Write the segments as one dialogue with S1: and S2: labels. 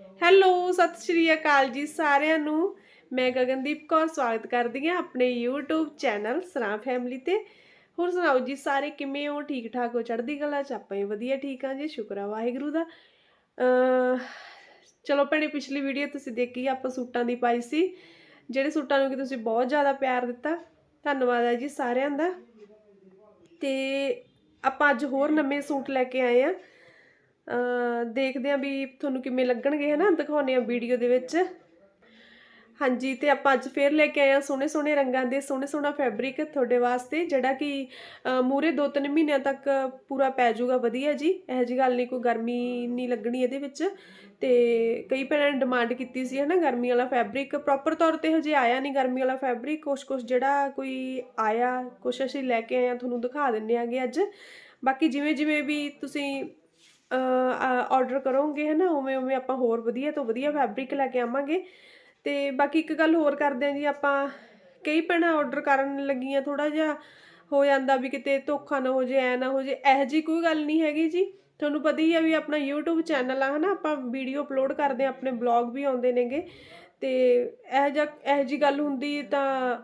S1: Hello, ਸਤਿ ਸ਼੍ਰੀ ਅਕਾਲ ਜੀ ਸਾਰਿਆਂ ਨੂੰ। ਮੈਂ ਗਗਨਦੀਪ ਕੌਰ ਸਵਾਗਤ ਕਰਦੀ ਹਾਂ ਆਪਣੇ YouTube ਚੈਨਲ ਸਰਾਂ ਫੈਮਿਲੀ ਤੇ। ਹੋਰ ਸੁਣਾਓ ਜੀ, ਸਾਰੇ ਕਿਵੇਂ ਹੋ? ਠੀਕ ਠਾਕ ਹੋ? ਚੜ੍ਹਦੀ ਕਲਾ ਚ ਆਪਾਂ ਹੀ ਵਧੀਆ ਠੀਕ ਹਾਂ ਜੀ, ਸ਼ੁਕਰ ਆ ਵਾਹਿਗੁਰੂ ਦਾ। ਚਲੋ ਭੈਣੇ, ਪਿਛਲੀ ਵੀਡੀਓ ਤੁਸੀਂ ਦੇਖੀ, ਆਪਾਂ ਸੂਟਾਂ ਦੀ ਪਾਈ ਸੀ। ਜਿਹੜੇ ਸੂਟਾਂ ਨੂੰ ਕਿ ਤੁਸੀਂ ਬਹੁਤ ਜ਼ਿਆਦਾ ਪਿਆਰ ਦਿੱਤਾ। ਧੰਨਵਾਦ ਹੈ ਜੀ ਸਾਰਿਆਂ ਦਾ। ਤੇ ਆਪਾਂ ਅੱਜ ਹੋਰ ਨਵੇਂ ਸੂਟ ਲੈ ਕੇ ਆਏ ਆ ਦੇਖਦੇ ਆ ਵੀ ਤੁਹਾਨੂੰ ਕਿਵੇਂ ਲੱਗਣਗੇ, ਹਨਾ? ਦਿਖਾਉਨੇ ਆ ਵੀਡੀਓ ਦੇ ਵਿੱਚ। ਹਾਂਜੀ, ਤੇ ਆਪਾਂ ਅੱਜ ਫੇਰ ਲੈ ਕੇ ਆਏ ਆ ਸੋਹਣੇ ਸੋਹਣੇ ਰੰਗਾਂ ਦੇ ਸੋਹਣੇ ਸੋਹਣਾ ਫੈਬਰਿਕ ਤੁਹਾਡੇ ਵਾਸਤੇ, ਜਿਹੜਾ ਕਿ ਮੂਰੇ 2-3 ਮਹੀਨਿਆਂ ਤੱਕ ਪੂਰਾ ਪੈ ਜਾਊਗਾ। ਵਧੀਆ ਜੀ, ਇਹੋ ਜੀ ਗੱਲ ਨਹੀਂ ਕੋਈ ਗਰਮੀ ਨਹੀਂ ਲੱਗਣੀ ਇਹਦੇ ਵਿੱਚ। ਤੇ ਕਈ ਭੈਣਾਂ ਨੇ ਡਿਮਾਂਡ ਕੀਤੀ ਸੀ, ਹਨਾ, ਗਰਮੀ ਵਾਲਾ ਫੈਬਰਿਕ ਪ੍ਰੋਪਰ ਤੌਰ ਤੇ ਹਜੇ ਆਇਆ ਨਹੀਂ ਗਰਮੀ ਵਾਲਾ ਫੈਬਰਿਕ ਕੁਛ ਕੁਛ ਜਿਹੜਾ ਕੋਈ ਆਇਆ, ਕੁਛ ਅਸੀਂ ਲੈ ਕੇ ਆਏ ਆ ਤੁਹਾਨੂੰ ਦਿਖਾ ਦਿੰਨੇ ਆਗੇ ਅੱਜ। ਬਾਕੀ ਜਿਵੇਂ ਜਿਵੇਂ ਵੀ ਤੁਸੀਂ ਆਰਡਰ ਕਰੋਂਗੇ ਹੈ ਨਾ ਉਵੇਂ ਉਵੇਂ ਆਪਾਂ ਹੋਰ ਵਧੀਆ ਤੋਂ ਵਧੀਆ ਫੈਬਰਿਕ ਲੈ ਕੇ ਆਵਾਂਗੇ। ਤੇ ਬਾਕੀ ਇੱਕ ਗੱਲ ਹੋਰ ਕਰਦੇ ਹਾਂ ਜੀ, ਆਪਾਂ ਕਈ ਭੈਣਾਂ ਆਰਡਰ ਕਰਨ ਲੱਗੀਆਂ ਥੋੜਾ ਜਿਹਾ, ਹੋ ਜਾਂਦਾ ਵੀ ਕਿਤੇ ਧੋਖਾ ਨਾ ਹੋ ਜੇ, ਐ ਨਾ ਹੋ ਜੇ, ਇਹੋ ਜੀ ਕੋਈ ਗੱਲ ਨਹੀਂ ਹੈਗੀ ਜੀ। ਤੁਹਾਨੂੰ ਪਤਾ ਹੀ ਆ ਵੀ ਆਪਣਾ YouTube ਚੈਨਲ ਆ, ਹਨਾ? ਆਪਾਂ ਵੀਡੀਓ ਅਪਲੋਡ ਕਰਦੇ ਆ ਆਪਣੇ ਬਲੌਗ ਵੀ ਆਉਂਦੇ ਨੇਗੇ। ਤੇ ਇਹੋ ਜਿਹਾ, ਇਹੋ ਜੀ ਗੱਲ ਹੁੰਦੀ ਤਾਂ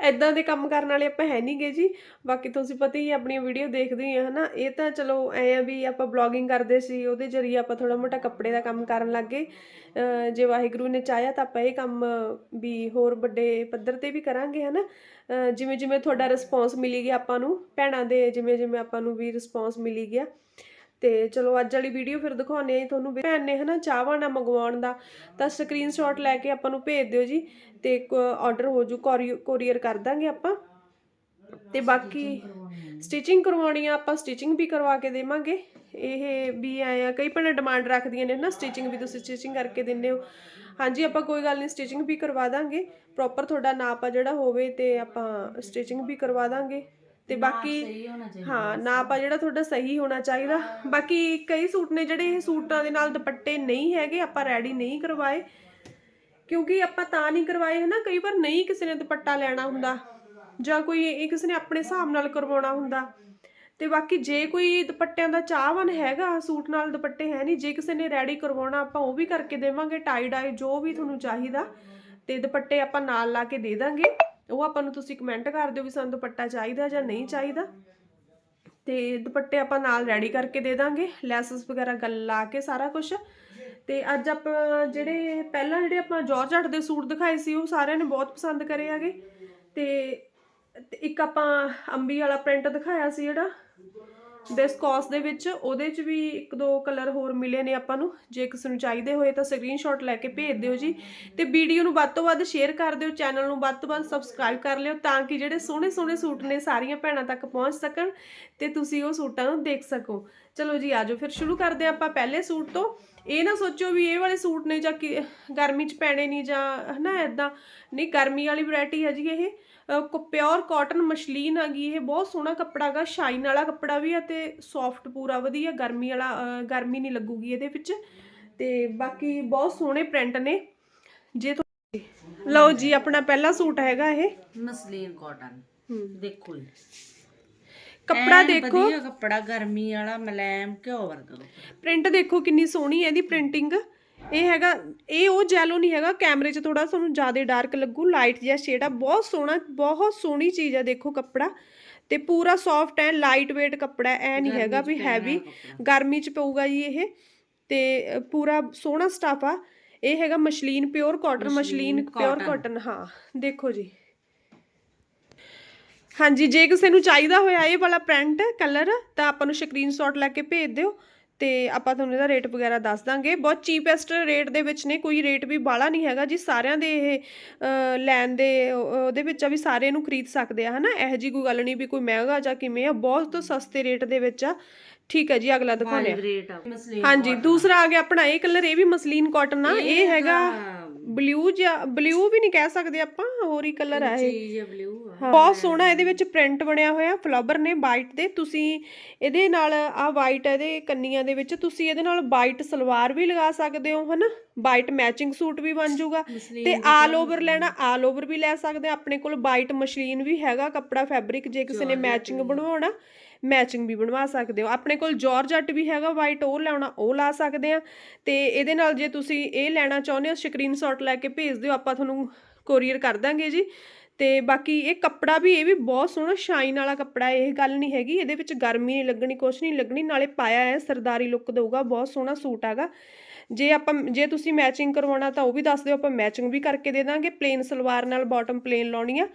S1: ਐਦਾਂ ਦੇ ਕੰਮ ਕਰਨ ਵਾਲੇ ਆਪਾਂ ਹੈ ਨਹੀਂਗੇ ਜੀ। ਬਾਕੀ ਤੁਸੀਂ ਪਤਾ ਹੀ ਆ, ਆਪਣੀਆਂ ਵੀਡੀਓ ਦੇਖਦੇ ਹੀ ਆ ਹਨਾ। ਇਹ ਤਾਂ ਚਲੋ ਐ ਆ ਵੀ ਆਪਾਂ ਬਲੌਗਿੰਗ ਕਰਦੇ ਸੀ ਉਹਦੇ ਜਰੀਏ ਆਪਾਂ ਥੋੜਾ ਮੋਟਾ ਕੱਪੜੇ ਦਾ ਕੰਮ ਕਰਨ ਲੱਗ। ਗਏ ਜੇ ਵਾਹਿਗੁਰੂ ਨੇ ਚਾਹਿਆ ਤਾਂ ਆਪਾਂ ਇਹ ਕੰਮ ਵੀ ਹੋਰ ਵੱਡੇ ਪੱਧਰ ਤੇ ਵੀ ਕਰਾਂਗੇ ਹਨਾ। ਅਹ ਜਿਵੇਂ ਜਿਵੇਂ ਤੁਹਾਡਾ ਰਿਸਪੌਂਸ ਮਿਲੀ ਗਿਆ ਆਪਾਂ ਨੂੰ ਭੈਣਾਂ ਦੇ ਜਿਵੇਂ ਜਿਵੇਂ ਆਪਾਂ ਨੂੰ ਵੀ ਰਿਸਪੌਂਸ ਮਿਲੀ ਗਿਆ। ਤੇ ਚਲੋ ਅੱਜ ਵਾਲੀ ਵੀਡੀਓ ਫਿਰ ਦਿਖਾਉਣੇ ਆ ਜੀ ਤੁਹਾਨੂੰ ਭੈਣ ਨੇ ਹਨਾ ਚਾਹਵਾ ਨਾ ਮੰਗਵਾਉਣ ਦਾ, ਤਾਂ ਸਕਰੀਨਸ਼ਾਟ ਲੈ ਕੇ ਆਪਾਂ ਨੂੰ ਭੇਜ ਦਿਓ ਜੀ ਤੇ ਆਰਡਰ ਹੋ ਜੂ ਕੋਰੀਅਰ ਕਰ ਦਾਂਗੇ ਆਪਾਂ। ਤੇ ਬਾਕੀ ਸਟਿਚਿੰਗ ਕਰਵਾਉਣੀ ਆ, ਆਪਾਂ ਸਟਿਚਿੰਗ ਵੀ ਕਰਵਾ ਕੇ ਦੇਵਾਂਗੇ। ਇਹ ਵੀ ਆਇਆ ਕਈ ਭੈਣਾਂ ਡਿਮਾਂਡ ਰੱਖਦੀਆਂ ਨੇ ਨਾ ਸਟਿਚਿੰਗ ਵੀ ਤੁਸੀਂ ਸਟਿਚਿੰਗ ਕਰਕੇ ਦਿੰਦੇ ਹੋ। ਹਾਂਜੀ, ਆਪਾਂ ਕੋਈ ਗੱਲ ਨਹੀਂ ਸਟਿਚਿੰਗ ਵੀ ਕਰਵਾ ਦਾਂਗੇ। ਪ੍ਰੋਪਰ ਤੁਹਾਡਾ ਨਾਪ ਆ ਜਿਹੜਾ ਹੋਵੇ ਤੇ ਆਪਾਂ ਸਟਿਚਿੰਗ ਵੀ ਕਰਵਾ ਦਾਂਗੇ। ਤੇ ਬਾਕੀ ਹਾਂ ਨਾਪ ਆ ਜਿਹੜਾ ਤੁਹਾਡਾ ਸਹੀ ਹੋਣਾ ਚਾਹੀਦਾ। ਬਾਕੀ ਕਈ ਸੂਟ ਨੇ ਜਿਹੜੇ ਇਹ ਸੂਟਾਂ ਦੇ ਨਾਲ ਦੁਪੱਟੇ ਨਹੀਂ ਹੈਗੇ ਆਪਾਂ ਰੈਡੀ ਨਹੀਂ ਕਰਵਾਏ। ਕਿਉਂਕਿ ਆਪਾਂ ਤਾਂ ਨਹੀਂ ਕਰਵਾਏ ਹਨਾ? ਕਈ ਵਾਰ ਨਹੀਂ ਕਿਸੇ ਨੇ ਦੁਪੱਟਾ ਲੈਣਾ ਹੁੰਦਾ ਜਾਂ ਕੋਈ ਇਹ ਕਿਸੇ ਨੇ ਆਪਣੇ ਹਿਸਾਬ ਨਾਲ ਕਰਵਾਉਣਾ ਹੁੰਦਾ। ਤੇ ਬਾਕੀ ਜੇ ਕੋਈ ਦੁਪੱਟਿਆਂ ਦਾ ਚਾਹਵਨ ਹੈਗਾ ਸੂਟ ਨਾਲ ਦੁਪੱਟੇ ਹੈ ਨਹੀਂ ਜੇ ਕਿਸੇ ਨੇ ਰੈਡੀ ਕਰਵਾਉਣਾ ਆਪਾਂ ਉਹ ਵੀ ਕਰਕੇ ਦੇਵਾਂਗੇ ਟਾਈ ਡਾਈ ਜੋ ਵੀ ਤੁਹਾਨੂੰ ਚਾਹੀਦਾ। ਤੇ ਦੁਪੱਟੇ ਆਪਾਂ ਨਾਲ ਲਾ ਕੇ ਦੇ ਦਾਂਗੇ। ਉਹ ਆਪਾਂ ਨੂੰ ਤੁਸੀਂ ਕਮੈਂਟ ਕਰ ਦਿਓ ਵੀ ਸਾਨੂੰ ਦੁਪੱਟਾ ਚਾਹੀਦਾ ਜਾਂ ਨਹੀਂ ਚਾਹੀਦਾ। ਤੇ ਦੁਪੱਟੇ ਆਪਾਂ ਨਾਲ ਰੈਡੀ ਕਰਕੇ ਦੇ ਦਾਂਗੇ, ਲੈਸਸ ਵਗੈਰਾ ਗੱਲ ਲਾ ਕੇ ਸਾਰਾ ਕੁਝ ਤੇ ਅੱਜ ਆਪਾਂ ਜਿਹੜੇ ਪਹਿਲਾਂ ਜਿਹੜੇ ਆਪਾਂ ਜਾਰਜਟ ਦੇ ਸੂਟ ਦਿਖਾਏ ਸੀ, ਉਹ ਸਾਰਿਆਂ ਨੇ ਬਹੁਤ ਪਸੰਦ ਕਰੇ ਹੈਗੇ। ਤੇ ਇੱਕ ਆਪਾਂ ਅੰਬੀ ਵਾਲਾ ਪ੍ਰਿੰਟ ਦਿਖਾਇਆ ਸੀ ਜਿਹੜਾ। ਬਿਸਕੌਸ ਦੇ ਵਿੱਚ ਉਹਦੇ 'ਚ ਵੀ ਇੱਕ ਦੋ ਕਲਰ ਹੋਰ ਮਿਲੇ ਨੇ ਆਪਾਂ ਨੂੰ। ਜੇ ਕਿਸੇ ਨੂੰ ਚਾਹੀਦੇ ਹੋਏ ਤਾਂ ਸਕਰੀਨਸ਼ਾਟ ਲੈ ਕੇ ਭੇਜ ਦਿਓ ਜੀ। ਤੇ ਵੀਡੀਓ ਨੂੰ ਵੱਧ ਤੋਂ ਵੱਧ ਸ਼ੇਅਰ ਕਰ ਦਿਓ ਚੈਨਲ ਨੂੰ ਵੱਧ ਤੋਂ ਵੱਧ ਸਬਸਕ੍ਰਾਈਬ ਕਰ ਲਿਓ ਤਾਂ ਕਿ ਜਿਹੜੇ ਸੋਹਣੇ ਸੋਹਣੇ ਸੂਟ ਨੇ ਸਾਰੀਆਂ ਭੈਣਾਂ ਤੱਕ ਪਹੁੰਚ ਸਕਣ ਤੇ ਤੁਸੀਂ ਉਹ ਸੂਟਾਂ ਨੂੰ ਦੇਖ ਸਕੋ। ਚਲੋ ਜੀ ਆਜੋ ਫਿਰ ਸ਼ੁਰੂ ਕਰਦੇ ਹਾਂ ਆਪਾਂ ਪਹਿਲੇ ਸੂਟ ਤੋਂ। ਇਹ ਨਾ ਸੋਚੋ ਵੀ ਇਹ ਵਾਲੇ ਸੂਟ ਨੇ ਜਾਂ ਕਿ ਗਰਮੀ 'ਚ ਪੈਣੇ ਨਹੀਂ ਜਾਂ ਹਨਾ ਐਦਾਂ ਨਹੀਂ, ਗਰਮੀ ਵਾਲੀ ਵੈਰਾਈਟੀ ਹੈ ਜੀ ਇਹ। ਪਿਓਰ ਕਾਟਨ ਮਸ਼ਲੀਨ ਹੈਗੀ ਇਹ ਬਹੁਤ ਸੋਹਣਾ ਕੱਪੜਾ ਗਾ ਸ਼ਾਈਨ ਵਾਲਾ ਕੱਪੜਾ ਵੀ ਆ ਤੇ ਸੌਫਟ ਪੂਰਾ ਵਧੀਆ ਗਰਮੀ ਵਾਲਾ ਗਰਮੀ ਨਹੀਂ ਲੱਗੂਗੀ ਇਹਦੇ ਵਿੱਚ। ਤੇ ਬਾਕੀ ਬਹੁਤ ਸੋਹਣੇ ਪ੍ਰਿੰਟ ਨੇ। ਜੇ ਤੁਸੀਂ ਲਓ ਜੀ ਆਪਣਾ ਪਹਿਲਾ ਸੂਟ ਹੈਗਾ ਇਹ।
S2: ਮਸਲੀਨ ਕਾਟਨ ਦੇਖੋ ਜੀ।
S1: ਕੱਪੜਾ ਦੇਖੋ।
S2: ਵਧੀਆ ਕੱਪੜਾ ਗਰਮੀ ਵਾਲਾ ਮਲੈਮ ਘਿਓ ਵਰਗਾ।
S1: ਪ੍ਰਿੰਟ ਦੇਖੋ ਕਿੰਨੀ ਸੋਹਣੀ ਹੈ ਇਹਦੀ ਪ੍ਰਿੰਟਿੰਗ ਇਹ ਹੈਗਾ ਇਹ ਉਹ ਜੈਲੋ ਨਹੀਂ ਹੈਗਾ ਕੈਮਰੇ 'ਚ ਥੋੜਾ ਤੁਹਾਨੂੰ ਜ਼ਿਆਦਾ ਡਾਰਕ ਲੱਗੂ ਲਾਈਟ ਜਿਹਾ ਸ਼ੇਡ ਆ ਬਹੁਤ ਸੋਹਣਾ ਬਹੁਤ ਸੋਹਣੀ ਚੀਜ਼ ਆ ਦੇਖੋ ਕੱਪੜਾ। ਤੇ ਪੂਰਾ ਸੌਫਟ ਐ ਲਾਈਟ weight ਕੱਪੜਾ ਐ ਨਹੀਂ ਹੈਗਾ ਵੀ ਹੈਵੀ ਗਰਮੀ 'ਚ ਪਊਗਾ ਜੀ ਇਹ। ਤੇ ਪੂਰਾ ਸੋਹਣਾ ਸਟਾਫ ਆ। ਇਹ ਹੈਗਾ muslin pure cotton muslin pure cotton ਹਾਂ ਦੇਖੋ ਜੀ। ਹਾਂਜੀ ਜੇ ਕਿਸੇ ਨੂੰ ਚਾਹੀਦਾ ਹੋਇਆ ਇਹ ਵਾਲਾ ਪ੍ਰਿੰਟ ਕਲਰ ਤਾਂ ਆਪਾਂ ਨੂੰ ਸਕਰੀਨਸ਼ਾਟ ਲੈ ਕੇ ਭੇਜ ਦਿਓ। ਤੇ ਆਪਾਂ ਤੁਹਾਨੂੰ ਇਹਦਾ ਰੇਟ ਵਗੈਰਾ ਦੱਸ ਦਾਂਗੇ। ਬਹੁਤ ਚੀਪੈਸਟ ਰੇਟ ਦੇ ਵਿੱਚ ਨੇ ਕੋਈ ਰੇਟ ਵੀ ਬਾਲਾ ਨਹੀਂ ਹੈਗਾ ਜੀ। ਸਾਰਿਆਂ ਦੇ ਇਹ ਲੈਣ ਦੇ ਉਹ- ਉਹਦੇ ਵਿੱਚ ਆ ਵੀ ਸਾਰੇ ਇਹਨੂੰ ਖਰੀਦ ਸਕਦੇ ਆ ਹਨਾ? ਇਹੋ ਜੀ ਕੋਈ ਗੱਲ ਨਹੀਂ ਵੀ ਕੋਈ ਮਹਿੰਗਾ ਜਾਂ ਕਿਵੇਂ ਆ ਬਹੁਤ ਸਸਤੇ ਰੇਟ ਦੇ ਵਿੱਚ ਆ। ਠੀਕ ਹੈ ਜੀ ਅਗਲਾ ਦਿਖਾਉਂਦੇ ਆ ਹਾਂਜੀ ਦੂਸਰਾ ਆ ਗਿਆ ਆਪਣਾ ਇਹ ਕਲਰ ਇਹ ਵੀ ਮਸਲੀਨ ਕਾਟਨ ਆ ਇਹ ਹੈਗਾ ਬਲੂ ਜਾਂ ਬਲੂ ਵੀ ਨਹੀਂ ਕਹਿ ਸਕਦੇ ਆਪਾਂ ਹੋਰ ਹੀ ਕਲਰ ਆ ਇਹ।
S2: ਚੀਜ਼ ਬਲੂ ਆ।
S1: ਬਹੁਤ ਸੋਹਣਾ ਇਹਦੇ ਵਿੱਚ ਪ੍ਰਿੰਟ ਬਣਿਆ ਹੋਇਆ ਫਲਾਵਰ ਨੇ ਵਾਈਟ ਦੇ। ਤੁਸੀਂ ਇਹਦੇ ਨਾਲ ਆ ਵਾਈਟ ਇਹਦੇ ਕੰਨੀਆਂ ਦੇ ਵਿੱਚ ਤੁਸੀਂ ਇਹਦੇ ਨਾਲ ਵਾਈਟ ਸਲਵਾਰ ਵੀ ਲਗਾ ਸਕਦੇ ਹੋ ਹਨਾ? ਵਾਈਟ ਮੈਚਿੰਗ ਸੂਟ ਵੀ ਬਣ ਜਾਊਗਾ। ਤੇ ਆਲ ਓਵਰ ਲੈਣਾ ਆਲ ਓਵਰ ਵੀ ਲੈ ਸਕਦੇ ਆ। ਆਪਣੇ ਕੋਲ ਵਾਈਟ ਮਸ਼ਲੀਨ ਵੀ ਹੈਗਾ ਕੱਪੜਾ ਫੈਬਰਿਕ ਜੇ ਕਿਸੇ ਨੇ ਮੈਚਿੰਗ ਬਣਵਾਉਣਾ ਮੈਚਿੰਗ ਵੀ ਬਣਵਾ ਸਕਦੇ ਹੋ। ਆਪਣੇ ਕੋਲ ਜਾਰਜਟ ਵੀ ਹੈਗਾ ਵਾਈਟ ਉਹ ਲੈਣਾ ਉਹ ਲਾ ਸਕਦੇ ਆ। ਤੇ ਇਹਦੇ ਨਾਲ ਜੇ ਤੁਸੀਂ ਇਹ ਲੈਣਾ ਚਾਹੁੰਦੇ ਹੋ ਸਕਰੀਨਸ਼ਾਟ ਲੈ ਕੇ ਭੇਜ ਦਿਓ ਆਪਾਂ ਤੁਹਾਨੂੰ ਕੋਰੀਅਰ ਕਰ ਦਾਂਗੇ ਜੀ। ਤੇ ਬਾਕੀ ਇਹ ਕੱਪੜਾ ਵੀ ਇਹ ਵੀ ਬਹੁਤ ਸੋਹਣਾ ਸ਼ਾਈਨ ਵਾਲਾ ਕੱਪੜਾ ਇਹ ਗੱਲ ਨਹੀਂ ਹੈਗੀ। ਇਹਦੇ ਵਿੱਚ ਗਰਮੀ ਨਹੀਂ ਲੱਗਣੀ ਕੁਛ ਨਹੀਂ ਲੱਗਣੀ ਨਾਲੇ ਪਾਇਆ ਹੈ ਸਰਦਾਰੀ ਲੁੱਕ ਦਊਗਾ ਬਹੁਤ ਸੋਹਣਾ ਸੂਟ ਹੈਗਾ। ਜੇ ਆਪਾਂ ਜੇ ਤੁਸੀਂ ਮੈਚਿੰਗ ਕਰਵਾਉਣਾ ਤਾਂ ਉਹ ਵੀ ਦੱਸ ਦਿਓ ਆਪਾਂ ਮੈਚਿੰਗ ਵੀ ਕਰਕੇ ਦੇ ਦਾਂਗੇ ਪਲੇਨ ਸਲਵਾਰ ਨਾਲ ਬਾਟਮ ਪਲੇਨ ਲਾਉਣੀ ਆ।